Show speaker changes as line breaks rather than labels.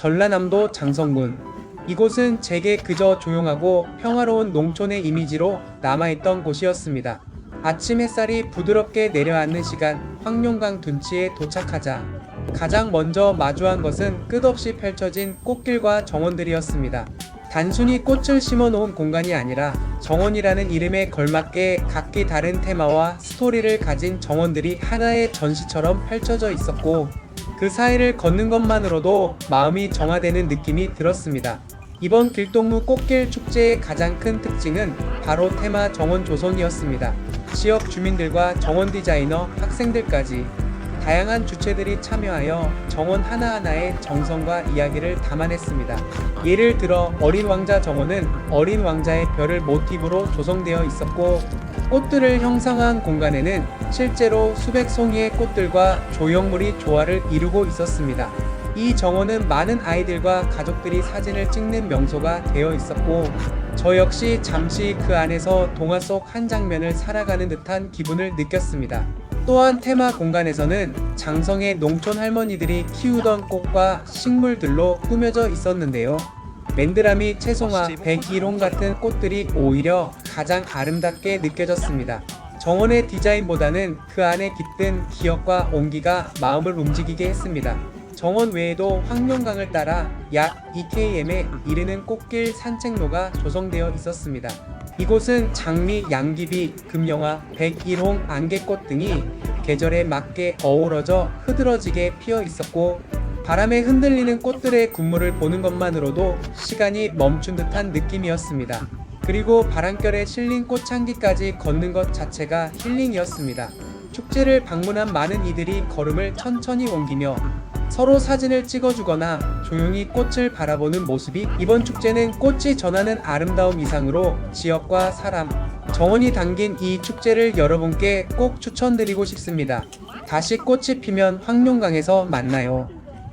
전라남도 장성군. 이곳은 제게 그저 조용하고 평화로운 농촌의 이미지로 남아있던 곳이었습니다. 아침 햇살이 부드럽게 내려앉는 시간 황룡강 둔치에 도착하자 가장 먼저 마주한 것은 끝없이 펼쳐진 꽃길과 정원들이었습니다. 단순히 꽃을 심어 놓은 공간이 아니라 정원이라는 이름에 걸맞게 각기 다른 테마와 스토리를 가진 정원들이 하나의 전시처럼 펼쳐져 있었고 그 사이를 걷는 것만으로도 마음이 정화되는 느낌이 들었습니다. 이번 길동무 꽃길 축제의 가장 큰 특징은 바로 테마 정원 조성이었습니다. 지역 주민들과 정원 디자이너, 학생들까지 다양한 주체들이 참여하여 정원 하나하나의 정성과 이야기를 담아냈습니다. 예를 들어 어린 왕자 정원은 어린 왕자의 별을 모티브로 조성되어 있었고 꽃들을 형상화한 공간에는 실제로 수백 송이의 꽃들과 조형물이 조화를 이루고 있었습니다. 이 정원은 많은 아이들과 가족들이 사진을 찍는 명소가 되어 있었고 저 역시 잠시 그 안에서 동화 속 한 장면을 살아가는 듯한 기분을 느꼈습니다. 또한 테마 공간에서는 장성의 농촌 할머니들이 키우던 꽃과 식물들로 꾸며져 있었는데요. 맨드라미, 채송화, 백일홍 같은 꽃들이 오히려 가장 아름답게 느껴졌습니다. 정원의 디자인보다는 그 안에 깃든 기억과 온기가 마음을 움직이게 했습니다. 정원 외에도 황룡강을 따라 약 2km에 이르는 꽃길 산책로가 조성되어 있었습니다. 이곳은 장미, 양귀비, 금영화, 백일홍, 안개꽃 등이 계절에 맞게 어우러져 흐드러지게 피어 있었고 바람에 흔들리는 꽃들의 군무를 보는 것만으로도 시간이 멈춘 듯한 느낌이었습니다. 그리고 바람결에 실린 꽃향기까지 걷는 것 자체가 힐링이었습니다. 축제를 방문한 많은 이들이 걸음을 천천히 옮기며 서로 사진을 찍어주거나 조용히 꽃을 바라보는 모습이 이번 축제는 꽃이 전하는 아름다움 이상으로 지역과 사람, 정원이 담긴 이 축제를 여러분께 꼭 추천드리고 싶습니다. 다시 꽃이 피면 황룡강에서 만나요.